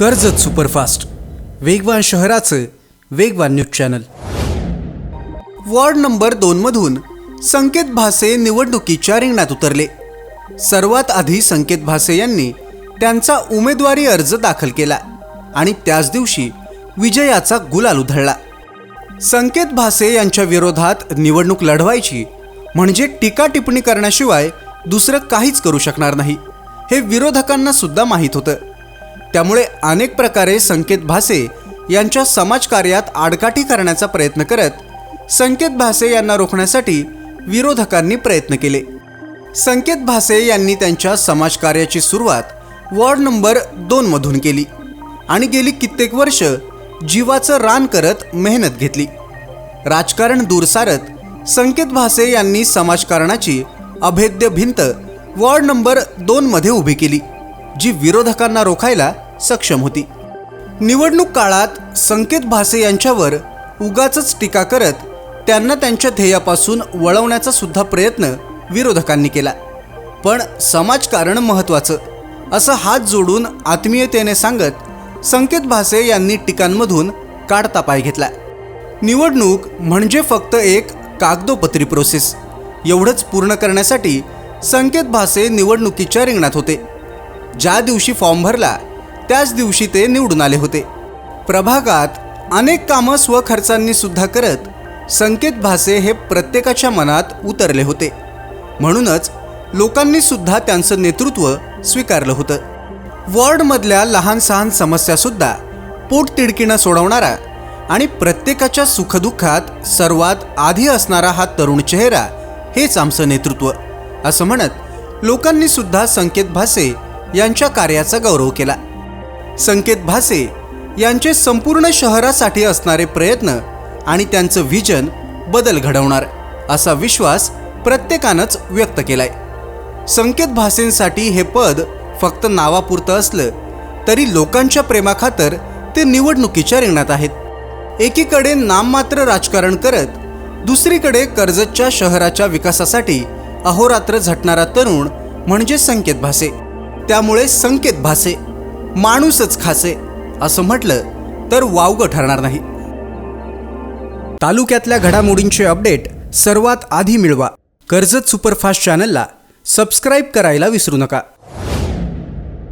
Karjat superfast. वेगवान शहराचं वेगवान न्यूज चॅनल. वॉर्ड नंबर दोनमधून संकेत भासे निवडणुकीच्या रिंगणात उतरले. सर्वात आधी संकेत भासे यांनी त्यांचा उमेदवारी अर्ज दाखल केला आणि त्याच दिवशी विजयाचा गुलाल उधळला. संकेत भासे यांच्या विरोधात निवडणूक लढवायची म्हणजे टीका टिप्पणी करण्याशिवाय दुसरं काहीच करू शकणार नाही हे विरोधकांना सुद्धा माहीत होतं. त्यामुळे अनेक प्रकारे संकेत भासे यांच्या समाजकार्यात आडकाठी करण्याचा प्रयत्न करत संकेत भासे यांना रोखण्यासाठी विरोधकांनी प्रयत्न केले. संकेत भासे यांनी त्यांच्या समाजकार्याची सुरुवात वॉर्ड नंबर दोनमधून केली आणि गेली कित्येक वर्ष जीवाचं रान करत मेहनत घेतली. राजकारण दूर सारत संकेत भासे यांनी समाजकारणाची अभेद्य भिंत वॉर्ड नंबर दोनमध्ये उभी केली जी विरोधकांना रोखायला सक्षम होती. निवडणूक काळात संकेत भासे यांच्यावर उगाच टीका करत त्यांना त्यांच्या ध्येयापासून वळवण्याचा सुद्धा प्रयत्न विरोधकांनी केला. पण समाजकारण महत्त्वाचं असं हात जोडून आत्मीयतेने सांगत संकेत भासे यांनी टीकांमधून काढता पाय घेतला. निवडणूक म्हणजे फक्त एक कागदोपत्री प्रोसेस एवढंच पूर्ण करण्यासाठी संकेत भासे निवडणुकीच्या रिंगणात होते. ज्या दिवशी फॉर्म भरला त्याच दिवशी ते निवडून आले होते. प्रभागात अनेक कामं स्वखर्चांनी सुद्धा करत संकेत भासे हे प्रत्येकाच्या मनात उतरले होते. म्हणूनच लोकांनी सुद्धा त्यांचं नेतृत्व स्वीकारलं होतं. वॉर्डमधल्या लहान सहान समस्यासुद्धा पोटतिडकीनं सोडवणारा आणि प्रत्येकाच्या सुखदुःखात सर्वात आधी असणारा हा तरुण चेहरा हेच आमचं नेतृत्व असं म्हणत लोकांनी सुद्धा संकेत भासे यांच्या कार्याचा गौरव केला. संकेत भासे यांचे संपूर्ण शहरासाठी असणारे प्रयत्न आणि त्यांचं व्हिजन बदल घडवणार असा विश्वास प्रत्येकानंच व्यक्त केलाय. संकेत भासेंसाठी हे पद फक्त नावापुरतं असलं तरी लोकांच्या प्रेमाखातर ते निवडणुकीच्या रिंगणात आहेत. एकीकडे नाममात्र राजकारण करत दुसरीकडे कर्जतच्या शहराच्या विकासासाठी अहोरात्र झटणारा तरुण म्हणजे संकेत भासे. त्यामुळे संकेत भासे माणूसच खासे असं म्हटलं तर वावगं ठरणार नाही. तालुक्यातल्या घडामोडींचे अपडेट सर्वात आधी मिळवा. कर्जत सुपरफास्ट चॅनलला सबस्क्राईब करायला विसरू नका.